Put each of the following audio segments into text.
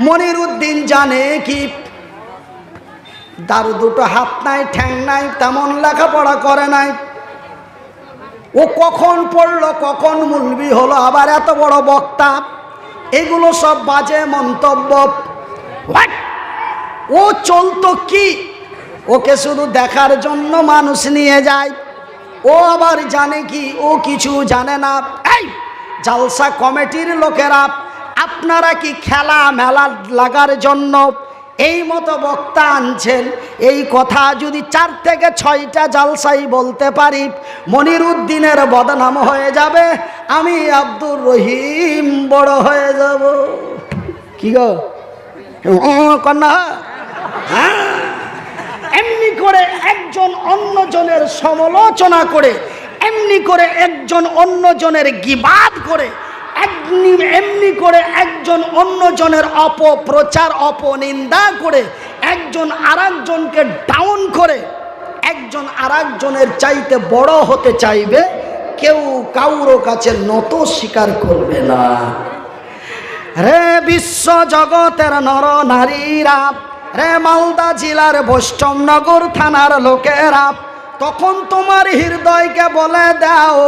মনির উদ্দিন জানে কি? দারু দুটো হাত নাই, ঠ্যাং নাই, তেমন লেখাপড়া করে নাই। ও কখন পড়ল, কখন মুলবি হলো, আবার এত বড় বক্তা। এগুলো সব বাজে মন্তব্য? ও চলতো কি? ওকে শুধু দেখার জন্য মানুষ নিয়ে যায়। ও আবার জানে কি? ও কিছু জানে না। এই, জালসা কমিটির লোকেরা। আপনারা কি খেলা মেলা লাগার জন্য এই মতো বক্তা আনছেন? এই কথা যদি চার থেকে ছয়টা জালসাই বলতে পারি মনির উদ্দিনের বদনাম হয়ে যাবে, আমি আব্দুর রহিম বড় হয়ে যাব। কি গো? কন্যা। হ্যাঁ? এমনি করে একজন অন্যজনের সমালোচনা করে, এমনি করে একজন অন্যজনের গিবাদ করে এমনি এমনি করে একজন অন্যজনের অপপ্রচার, অপনিন্দা করে একজন আরেকজনকে ডাউন করে একজন আরেকজনের চাইতে বড় হতে চাইবে, কেউ কাউরো কাছে নত স্বীকার করবে না। রে বিশ্ব জগতের নর নারীরা, রে মালদা জেলার বৈষ্ণবনগর থানার লোকেরা তখন তোমার হৃদয়কে বলে দাও,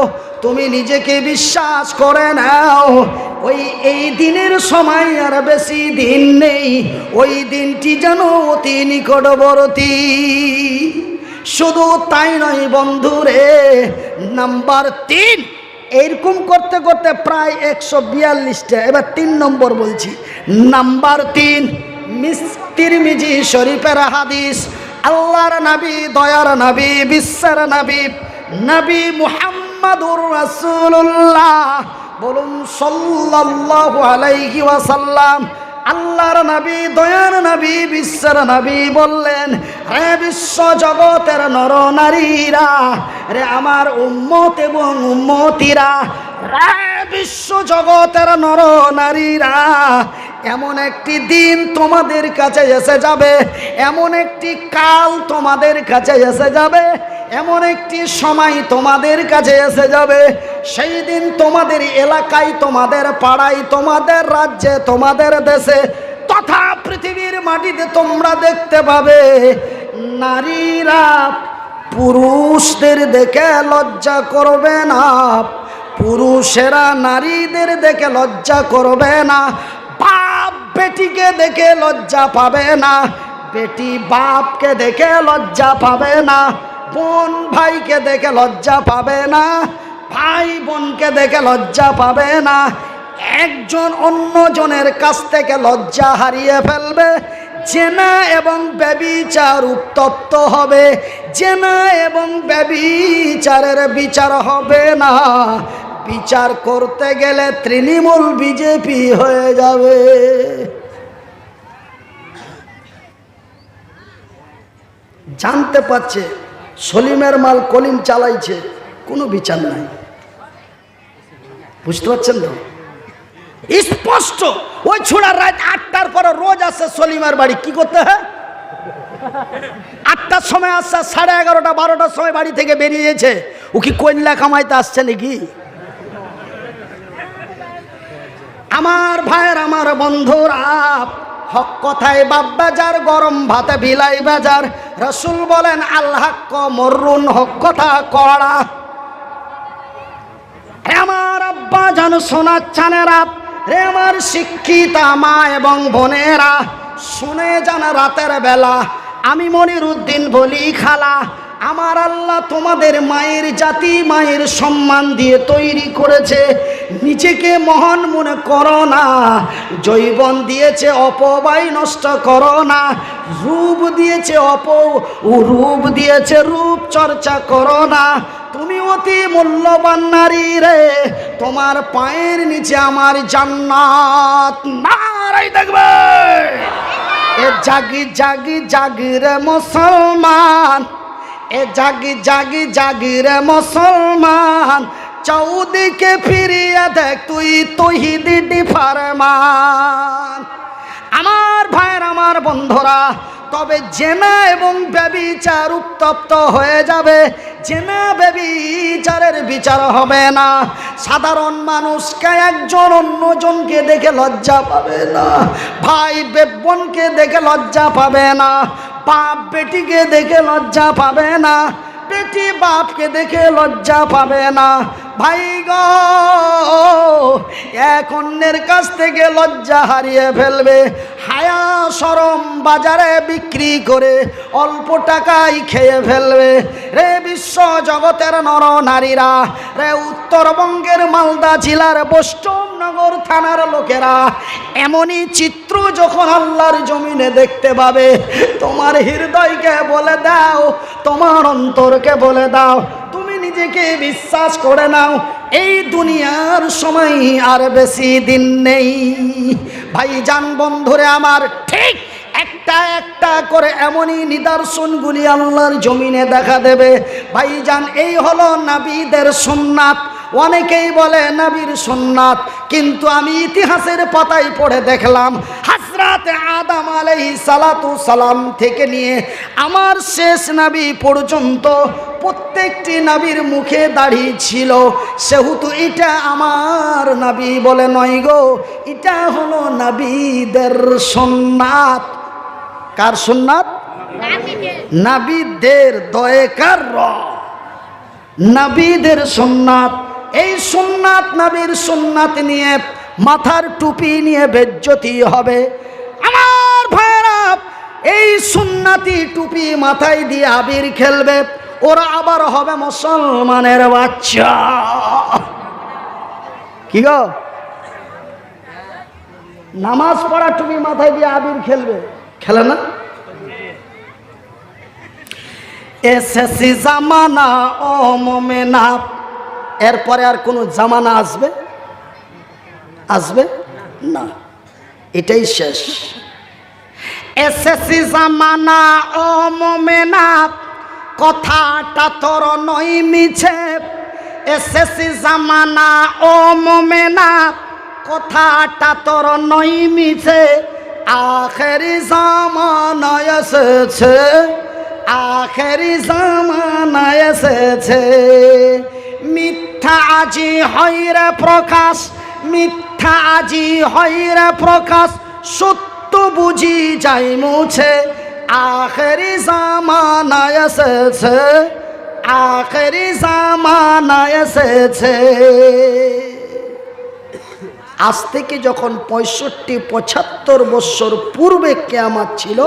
তুমি নিজেকে বিশ্বাস করে নাও। ওই, এই দিনের সময় আর বেশি দিন নেই, ওই দিনটি যেন অতি নিকটবর্তী। শুধু তাই নয় বন্ধুরে, নাম্বার তিন এইরকম করতে করতে প্রায় একশো বিয়াল্লিশটা, এবার তিন নম্বর বলছি। নাম্বার তিন মিস্তির মিজি শরীফের হাদিস। আল্লাহর নবী, দয়ার নবী, বিশ্বের নবী নবী মুহাম্মাদুর রাসূলুল্লাহ। বলুন সাল্লাল্লাহু আলাইহি ওয়াসাল্লাম, আল্লাহর নবী, দয়ার নবী, বিশ্বের নবী বললেন রে বিশ্ব জগতের নর নারীরা রে আমার উম্মত এবং উম্মতিরা, রে বিশ্ব জগতের নর নারীরা এমন একটি দিন তোমাদের কাছে এসে যাবে, এমন একটি কাল তোমাদের কাছে এসে যাবে, এমন একটি সময় তোমাদের কাছে এসে যাবে। সেই দিন তোমাদের এলাকায়, তোমাদের পাড়ায়, তোমাদের রাজ্যে, তোমাদের দেশে, তথা পৃথিবীর মাটিতে তোমরা দেখতে পাবে, নারীরা পুরুষদের দেখে লজ্জা করবে না, পুরুষেরা নারীদের দেখে লজ্জা করবে না। বাপ বেটিকে দেখে লজ্জা পাবে না, বেটি বাপকে দেখে লজ্জা পাবে না, বোন ভাইকে দেখে লজ্জা পাবে না, ভাই বোনকে দেখে লজ্জা পাবে না, একজন অন্যজনের কাছ থেকে লজ্জা হারিয়ে ফেলবে, জেনা এবং ব্যবিচার উত্তপ্ত হবে, জেনা এবং ব্যবিচারের বিচার হবে না। বিচার করতে গেলে তৃণমূল বিজেপি হয়ে যাবে। জানতে পারছে, সলিমের মাল কলিম চালাইছে, কোনো বিচার নাই। বুঝতে পারছেন তো? স্পষ্ট, ওই ছোড়ার রাত আটটার পরে রোজ আসে সলিমের বাড়ি, কি করতে হয়? আটটার সময় আসছে সাড়ে এগারোটা, বারোটার সময় বাড়ি থেকে বেরিয়েছে ও কি কন্যা কামাইতে আসছে নাকি? আমার ভাইয়ের, আমার বন্ধুরা, হক কথায় বাপ বাজার, গরম ভাতে বিলাই বাজার। রসুল বলেন আল্লাহ মরুন হক কথা কড়া। আমার আব্বা জান সোনার চানেরা, রে আমার শিক্ষিতা মা এবং বোনেরা, শুনে যান রাতের বেলা, আমি মনির উদ্দিন বলি, খালা আমার আল্লাহ তোমাদের মায়ের জাতি, মায়ের সম্মান দিয়ে তৈরি করেছে। নিজেকে মহান মনে করো না। জৈবন দিয়েছে, অপবাই নষ্ট করো না। রূপ দিয়েছে, অপ রূপ দিয়েছে, রূপ চর্চা করো না। তুমি অতি মূল্যবান নারী রে। তোমার পায়ের নিচে আমার জান্নাত। নারাই দেখবে। এ জাগি জাগি জাগি রে মুসলমান। এ জাগি জাগি জাগি রে মুসলমান, চৌদিকে ফিরিয়ে দেখ তুই তহিদি ফারমান। আমার ভাইয়ের, আমার বন্ধুরা, তবে জেনা এবং ব্যবিচার উত্তপ্ত হয়ে যাবে। জেনা ব্যবিচারের বিচার হবে না। সাধারণ মানুষকে একজন অন্যজনকে দেখে লজ্জা পাবে না। ভাই বেবনকে দেখে লজ্জা পাবে না। বাপ বেটিকে দেখে লজ্জা পাবে না বেটি বাপকে দেখে লজ্জা পাবে না। ভাই গো এক অন্যের কাছ থেকে লজ্জা হারিয়ে ফেলবে। হায়া সরম বাজারে বিক্রি করে অল্প টাকায় খেয়ে ফেলবে। রে বিশ্ব জগতের নর নারীরা, রে উত্তরবঙ্গের মালদা জেলার বৈষ্ণবনগর থানার লোকেরা, এমনই চিত্র যখন আল্লাহর জমিনে দেখতে পাবে। তোমার হৃদয়কে বলে দাও, তোমার অন্তরকে বলে দাও নিজেকে বিশ্বাস করে নাও, এই দুনিয়ার সময় আর বেশি দিন নেই। ভাই যান বন্ধুরে আমার, ঠিক একটা একটা করে এমনই নিদর্শনগুলি আল্লাহর জমিনে দেখা দেবে। ভাইজান, এই হলো নাবিদের সুন্নাত। অনেকেই বলে নবীর সুন্নাত, কিন্তু আমি ইতিহাসের পাতায় পড়ে দেখলাম হাসরাত আদাম আলাই সালাতু সালাম থেকে নিয়ে আমার শেষ নবী পর্যন্ত প্রত্যেকটি নবীর মুখে দাড়ি ছিল। সেহেতু এটা আমার নবী বলে নয় গো এটা হলো নবীদের সুন্নাত কার সুন্নাত নাবিদের। দয়েকার র? নাবিদের সুন্নাত এই সুন্নাত নাবির সুন্নাত নিয়ে মাথার টুপি নিয়ে বেজ্জতি হবে। আমার ভাইরা এই সুন্নাতি টুপি মাথায় দিয়ে আবির খেলবে। ওরা আবার হবে মুসলমানের বাচ্চা। কি গো? নামাজ পড়া টুপি মাথায় দিয়ে আবির খেলবে। খেলে না? এসএসসি জামানা, ও মোমেনা। এরপরে আর কোনো জামানা আসবে? আসবে? না। এটাই শেষ। এসএসসি জামানা, ও মোমেনা। কথাটা তোর নই মিছে এসএসসি জামানা ও মোমেনা, কথাটা তোর নই মিছে আখেরি জামানা এসেছে, আখেরি জামানা এসেছে। মিথ্যা আজি হইরে প্রকাশ, মিথ্যা আজি হইরে প্রকাশ, সত্য বুঝি যাই মুছে। আখেরি জামানা এসেছে, আখেরি জামানা এসেছে। আজ থেকে যখন পঁয়ষট্টি, পঁচাত্তর বৎসর পূর্বে কেয়ামাত ছিল,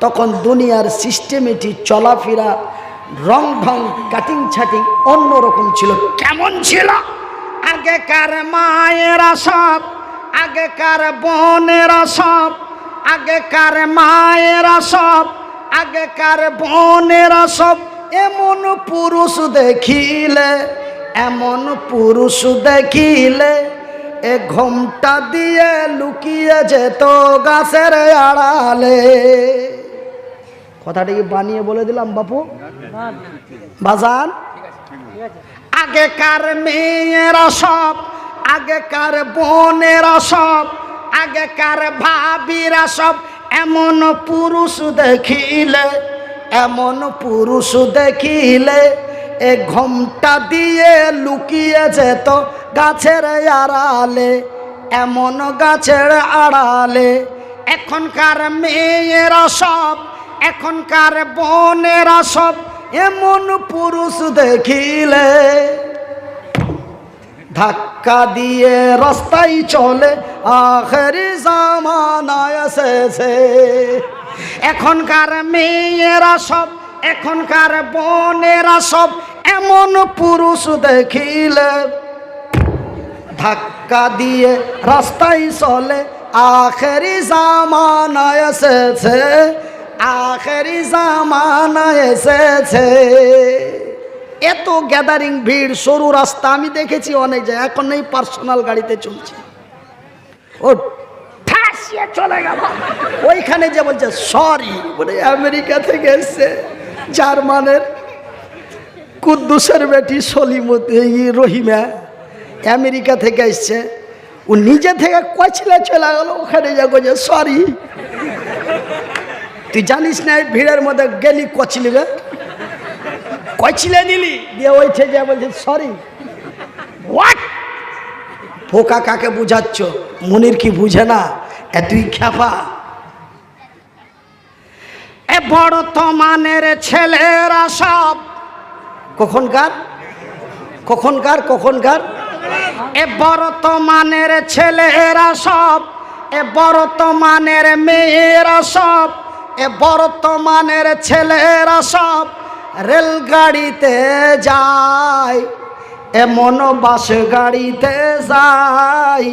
তখন দুনিয়ার সিস্টেমেটি চলাফেরা রং ঢং কাটিং ছাটিং অন্যরকম ছিল। কেমন ছিল? আগেকার মায়েরা সব, আগেকার বোনেরা সব আগেকার মায়েরা সব, আগেকার বোনেরা সব এমন পুরুষ দেখিলে, এমন পুরুষ দেখিলে, এ ঘোমটা দিয়ে লুকিয়ে যেত গাছের আড়ালে। কথাটা কি বানিয়ে বলে দিলাম বাপু? বাজান? আগেকার মেয়েরা সব, আগেকার বোনেরা সব আগেকার ভাবিরা সব এমন পুরুষ দেখিলে, এমন পুরুষ দেখিলে, এ ঘোমটা দিয়ে লুকিয়ে যেত গাছের আড়ালে, এমন গাছের আড়ালে। এখনকার মেয়েরা সব, এখনকার বোনেরা সব এমন পুরুষ দেখিলে। ধাক্কা দিয়ে রাস্তায় চলে, আখেরি জামানায় এসেছে। এখনকার মেয়েরা সব, এখনকার বোনেরা সব এমন পুরুষ দেখিলে। ধাক্কা দিয়ে রাস্তায় চলে, আখেরি জামানা এসেছে, আখেরি জামানা এসেছে। এত গ্যাদারিং ভিড়, সরু রাস্তা, আমি দেখেছি অনেক জায়গায়, এখন এই পার্সোনাল গাড়িতে চলছে। ও, ঠাসিয়ে চলে গেল। ওইখানে যে বলছে সরি বলে আমেরিকা থেকে এসছে জার্মানের কুদ্দুসের বেটি সলিমতি রহিমা। আমেরিকা থেকে এসছে। ও নিজে থেকে কচলে চলে গেল, ওখানে যাব যে সরি তুই জানিস না ভিড়ের মধ্যে গেলি কচলিবে কচলে দিলি দিয়ে ওইঠে যা বলছে সরি হোয়াট পোকা কাকে বুঝাচ্ছ? মনির কি বুঝে না? এ তুই খ্যাপা। এ বড় বর্তমানের ছেলেরা সব। কখনকার? কখনকার? কখনকার? এ বড় বর্তমানের ছেলেরা সব। এ বড় বর্তমানের মেয়েরা সব। এ বড় বর্তমানের ছেলেরা সব। রেলগাড়িতে যায়, এমন বাস গাড়িতে যাই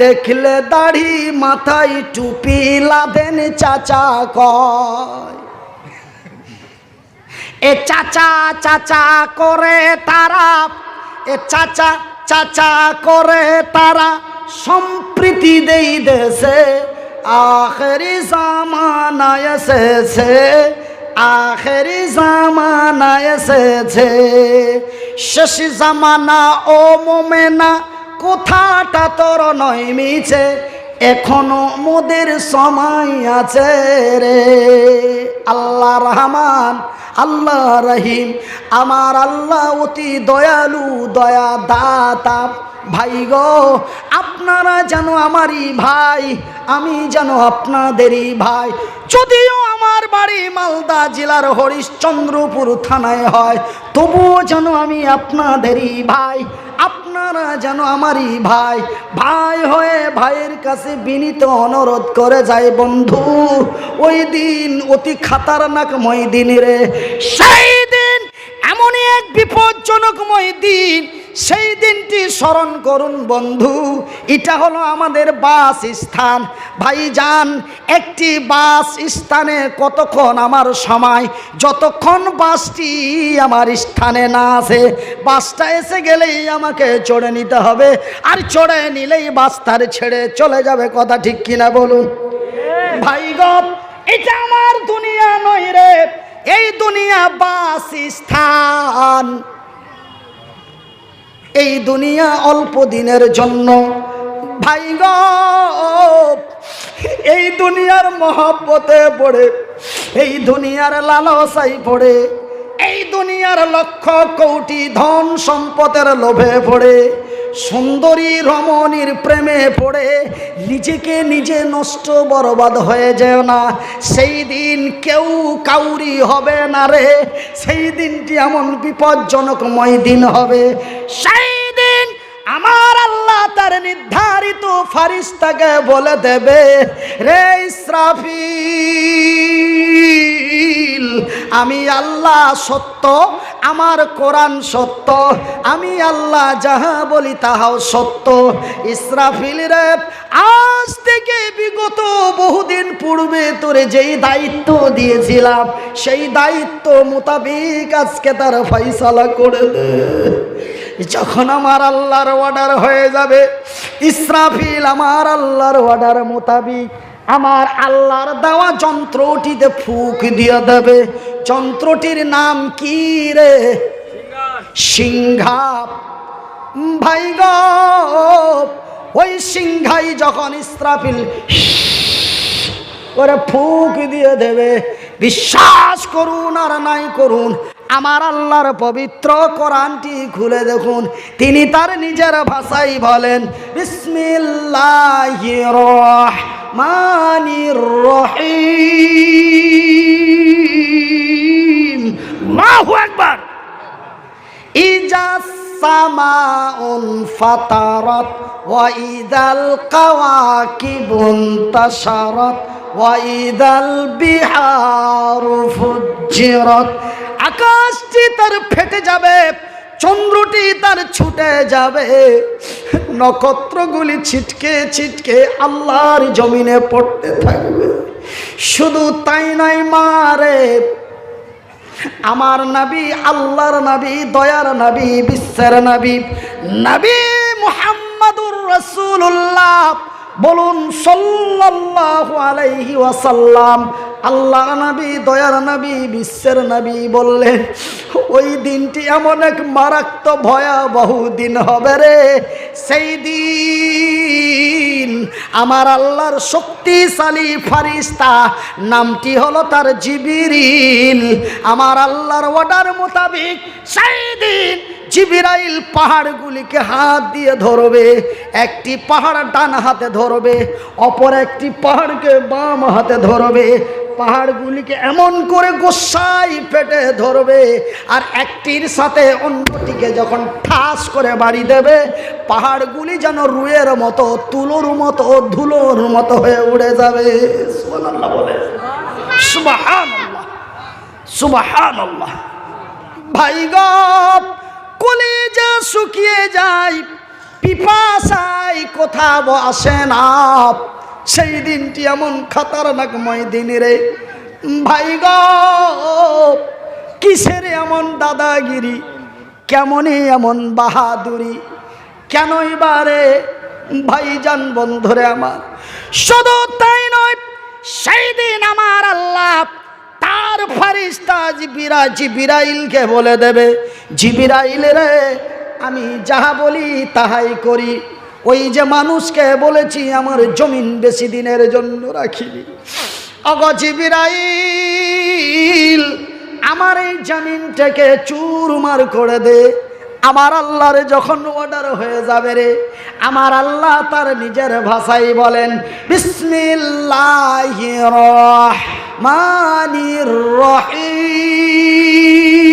দেখলে দাড়ি মাথায় টুপি লাদেন চাচা কয়। এ চাচা চাচা করে তারা, এ চাচা চাচা করে তারা সম্প্রীতি দেই দেশে, আখেরি জামানা এসেছে। আখেরি জামানা এসেছে। শেষ জামানা ও মোমেনা কোথাটা তোর নয় মিছে? এখনও মোদের সময় আছে রে। আল্লাহ রহমান, আল্লাহ রহিম, আমার আল্লাহ অতি দয়ালু দয়া দাতা ভাই গো, আপনারা যেন আমারই ভাই, আমি যেন আপনাদেরই ভাই। যদিও আমার বাড়ি মালদা জেলার হরিশ্চন্দ্রপুর থানায় হয়, তবুও যেন আমি আপনাদেরই ভাই। আপনারা যেন আমারই ভাই ভাই হয়ে ভাইয়ের কাছে বিনীত অনুরোধ করে যায় বন্ধু। ওই দিন অতি খাতারনাকময় দিন রে, সেই দিন এমনই এক বিপজ্জনকময় দিন সেই দিনটি স্মরণ করুন বন্ধু। এটা হলো আমাদের বাস স্থান। ভাইজান, একটি বাস স্থানে কতক্ষণ আমার সময়? যতক্ষণ বাসটি আমার স্থানে না আসে, বাসটা এসে গেলেই আমাকে চড়ে নিতে হবে। আর চড়ে নিলেই বাস তার ছেড়ে চলে যাবে, কথা ঠিক কিনা বলুন? ভাই গপ এটা আমার দুনিয়া নয় রে, এই দুনিয়া বাস স্থান। এই দুনিয়া অল্প দিনের জন্য। ভাই গ, এই দুনিয়ার মহব্বতে পড়ে, এই দুনিয়ার লালসাই পড়ে, এই দুনিয়ার লক্ষ কোটি ধন সম্পদের লোভে পড়ে। সুন্দরী রমণীর প্রেমে পড়ে, নিজেকে নিজে নষ্ট বরবাদ হয়ে যেও না। সেই দিন কেউ কাউরি হবে না রে, সেই দিনটি এমন বিপজ্জনকময় দিন হবে। সেই দিন আমার আল্লাহ তার নির্ধারিত ফারিস্তাকে বলে দেবে, রে ইসরাফিল, আমি আল্লাহ সত্য আমার কোরআন সত্য, আমি আল্লাহ যাহা বলি তাহাও সত্য। ইসরাফিল আজ থেকে বিগত বহুদিন পূর্বে তোরে যেই দায়িত্ব দিয়েছিলাম, সেই দায়িত্ব মোতাবেক আজকে তার ফয়সালা করে যখন আমার আল্লাহর অর্ডার হয়ে যাবে, ইসরাফিল আমার আল্লাহর অর্ডার মোতাবিক আমার আল্লাহর দেওয়া যন্ত্রটিতে ফুক দিয়ে দেবে। যন্ত্রটির নাম কি রে? সিংহা ভাই ওই সিংহাই যখন ইসরাফিল করে ফুক দিয়ে দেবে। বিশ্বাস করুন আর নাই করুন, আমার আল্লাহর পবিত্র কোরআনটি খুলে দেখুন। তিনি তার নিজের ভাষাই বলেন, বিসমিল্লাহির রহমানির রহিম। সামাউন ফাতারাত, ওয়া ইদাল কাওয়াকিবুন তাশারাত, ওয়া ইদাল বিহারু ফুজ্জিরাত। আকাশটি তার ফেটে যাবে, চন্দ্রটি তার ছুটে যাবে। নক্ষত্রগুলি ছিটকে ছিটকে আল্লাহর জমিনে পড়তে থাকবে। শুধু তাই নয় মারে আমার নবী, আল্লাহর নবী, দয়ার নবী, বিশ্বের নবী। নবী মুহাম্মাদুর রাসূলুল্লাহ। বলুন সাল্লাল্লাহু আলাইহি ওয়াসাল্লাম আল্লাহ নবী, দয়ার নবী, বিশ্বের নবী বললেন, ওই দিনটি এমন এক মারাত্মক ভয়াবহ দিন হবে রে। সেই দিন আমার আল্লাহর শক্তিশালী ফারিস্তা নামটি হলো তার জিবিরিল। আমার আল্লাহর অর্ডার মোতাবেক সেই দিন জিবিরাইল পাহাড়গুলিকে হাত দিয়ে ধরবে, একটি পাহাড় ডান হাতে ধরবে, অপর একটি পাহাড়কে বাম হাতে ধরবে, পাহাড়গুলিকে এমন করে গোসাই পেটে ধরবে, আর একটির সাথে অন্যটিকে যখন ঠাস করে বাড়ি দেবে, পাহাড়গুলি যেন রুয়ের মতো, তুলোর মতো, ধুলোর মতো হয়ে উড়ে যাবে। বলে। সুবহানাল্লাহ। সুবহানাল্লাহ। ভাই গপ কলেজা শুকিয়ে যায়, পিপাসায় কোথাও আসে না। সেই দিনটি এমন খাতারনাকময় দিন রে। ভাই গপ কিসের এমন দাদাগিরি? কেমনই এমন বাহাদুরি? কেনই বারে ভাইজান বন্ধুরে আমার? শুধু তাই নয়, সেই দিন আমার আল্লাহ তার ফারিস্তা জিবিরা জিবিরাইলকে বলে দেবে জিবিরাইল রে, আমি যাহা বলি তাহাই করি। ওই যে মানুষকে বলেছি, আমার জমিন বেশি দিনের জন্য রাখিনি। অগ জিবিরাইল, আমার এই জমিনটাকে চুরমার করে দে। আমার আল্লাহর যখন অর্ডার হয়ে যাবে রে, আমার আল্লাহ তার নিজের ভাষাই বলেন, বিসমিল্লাহির রহমানির রহিম।